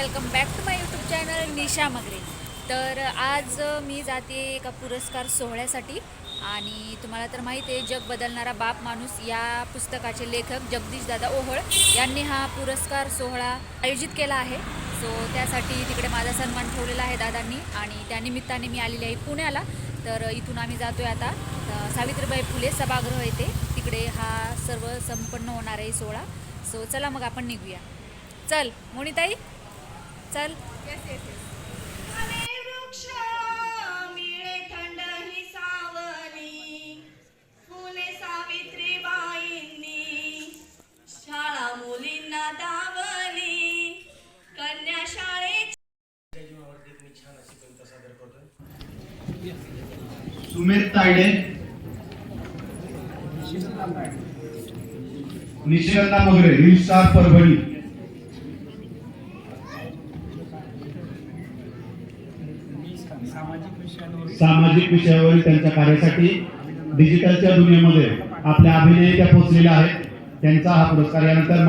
Welcome back to my YouTube channel Nisha Magare. तर आज मी जाते एका पुरस्कार सोहळ्यासाठी आणि तुम्हाला तर माहिती आहे जग बदलणारा बाप माणूस या पुस्तकाचे लेखक जगदीश दादा ओहोळ यांनी हा पुरस्कार सोहळा आयोजित केला आहे. सो त्यासाठी तिकडे माझा सन्मान ठेवलेला आहे दादांनी आणि त्यानिमित्ताने मी आलेली आहे पुण्याला. तर इथून आम्ही जातो आहे आता सावित्रीबाई फुले सभागृह येथे. तिकडे हा सर्व संपन्न होणार आहे सोहळा. सो चला मग आपण निघूया. चल मोनिताई. चल. अरे वृक्ष मिळे थंड फुले सावित्रीबाईंनी शाळा मुलींना दावली कन्या सुमेध तायडे. निशिगंधा मगरे रील स्टार परभणी सामाजिक विषयांवर सामाजिक विषयावरील त्यांच्या कार्यासाठी डिजिटलच्या दुनियेमध्ये आपल्या अभिनय त्या पोहोचलेल्या आहेत. त्यांचा हा पुरस्कार यानंतर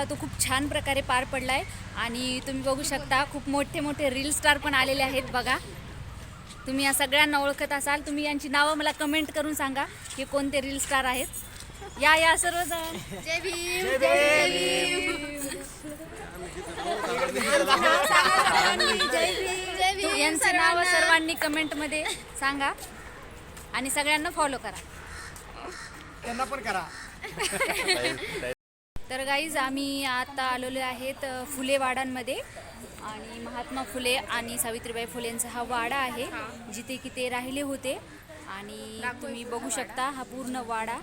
होता तो खूप छान प्रकारे पार पडला आहे आणि तुम्ही बघू शकता खूप मोठे मोठे रील स्टार पण आलेले आहेत बघा. तुम्ही या सगळ्यांना ओळखत असाल. तुम्ही यांची नावं मला कमेंट करून सांगा की कोणते रील स्टार आहेत. या या सर्वजण. जय भीम जय भीम. जय भीम यांची नावं सर्वांनी कमेंटमध्ये सांगा. आणि सगळ्यांना फॉलो करा. त्यांना पण करा. तर गाईज आम्ही आता आलेलो आहेत फुले वाडांमध्ये आणि महात्मा फुले आणि सावित्रीबाई फुलेंचा हा वाडा आहे जिथे की ते राहिले होते. आणि तुम्ही बघू शकता हा पूर्ण वाडा.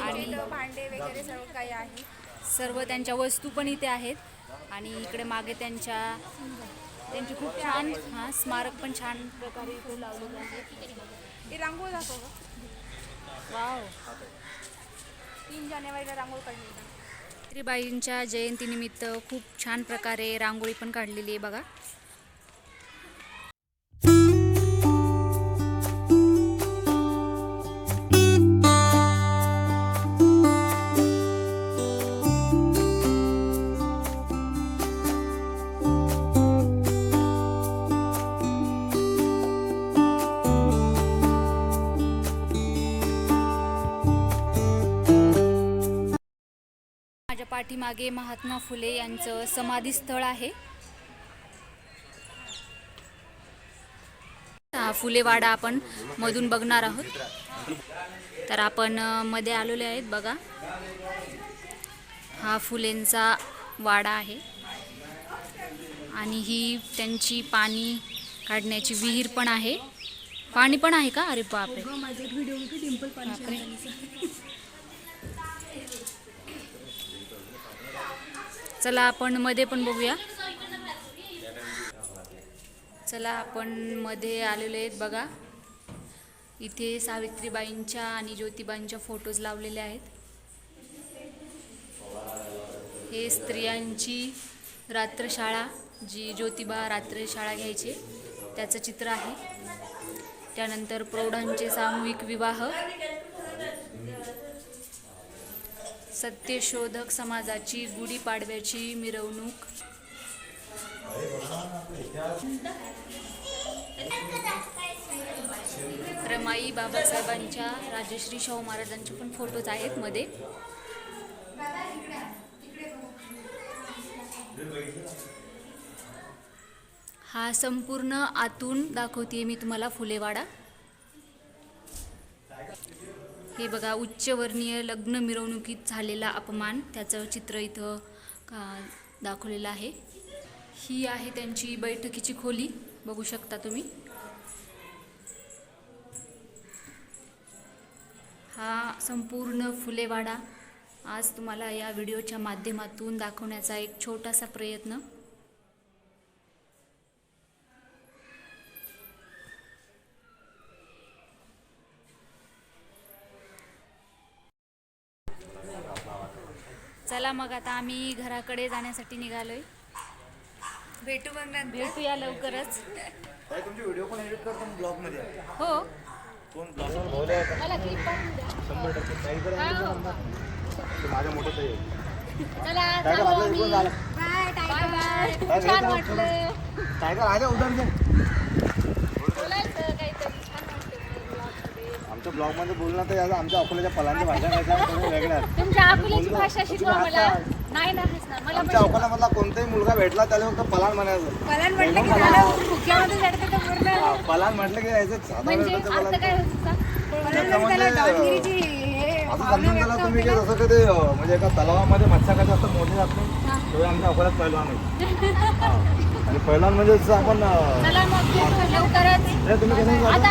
आणि भांडे वगैरे सर्व काही आहे. सर्व त्यांच्या वस्तू पण इथे आहेत. आणि इकडे मागे त्यांच्या त्यांची खूप छान हा स्मारक पण छान प्रकारे इथे लावलेलं आहे. रांगोळ दाखव. वाव तीन जानेवारीला रांगोळ काढली सावित्रीबाईंच्या जयंतीनिमित्त खूप छान प्रकारे रांगोळी पण काढलेली आहे बघा. माझ्या पाठीमागे महात्मा फुले यांचं समाधी स्थळ आहे. हा फुलेवाडा आपण मधून बघणार आहोत. तर आपण मध्ये आलेले आहेत बघा. हा फुलेंचा वाडा आहे. आणि ही त्यांची पाणी काढण्याची विहीर पण आहे. पाणी पण आहे का? अरे बापरे. बापरे. चला आपण मध्ये पण बघूया. चला आपण मध्ये आलेले आहेत बघा. इथे सावित्रीबाईंच्या आणि ज्योतिबाईंच्या फोटोज लावलेले आहेत. हे स्त्रियांची रात्रशाळा जी ज्योतिबा रात्रशाळा घ्यायचे त्याचं चित्र आहे. त्यानंतर प्रौढांचे सामूहिक विवाह. सत्यशोधक समाजाची गुढीपाडव्याची मिरवणूक. रमाई बाबासाहेबांच्या राजश्री शाहू महाराजांचे पण फोटोज आहेत मध्ये. हा संपूर्ण आतून दाखवते मी तुम्हाला फुलेवाडा. हे बघा उच्चवर्णीय लग्न मिरवणुकीत झालेला अपमान त्याचं चित्र इथं का दाखवलेलं आहे. ही आहे त्यांची बैठकीची खोली बघू शकता तुम्ही. हा संपूर्ण फुलेवाडा आज तुम्हाला या व्हिडिओच्या माध्यमातून दाखवण्याचा एक छोटासा प्रयत्न. चला मग आता आम्ही घराकडे जाण्यासाठी निघालोय. भेटू मग नंतर. भेटूया लवकरच. तुमचे व्हिडिओ पण एडिट करतो ब्लॉगमध्ये हो. कोण ब्लॉग? मला क्लिप पाठवून द्या. शंभर टक्के. ताई तर. ते माझ्या मोठं ताई आहे. चला. बाय बाय टायगर छान वाटलं. टायगर आहे उदाहरण दे. बोलायचं काहीतरी छान वाटलं ब्लॉगमध्ये. आमच्या ब्लॉगमध्ये बोलणं तर आमच्या अकोल्याच्या फलांच्या भाषा वेगळ्या. तुमच्या अकोल्याची. भाषा तुम्ही शिकवा मला हसता. नाही ना हसणार मला आमच्या पण अकोल्यामधला कोणताही मुलगा भेटला त्याला फक्त पलान म्हणायचं मला म्हटलं की झालं भुक्यामध्ये चढते तर पूर्ण पलान म्हटलं की यायचं साधा म्हणजे. काय हे असं समजून तुम्ही होते की. जसं की ते म्हणजे एका तलावामध्ये मच्छा कशा असतात मोठे जात नाही तेव्हा आमच्या अकोल्यात पहिलवान आहे हा. आणि पहिलवान म्हणजे जसं आपण तुम्ही कसं आता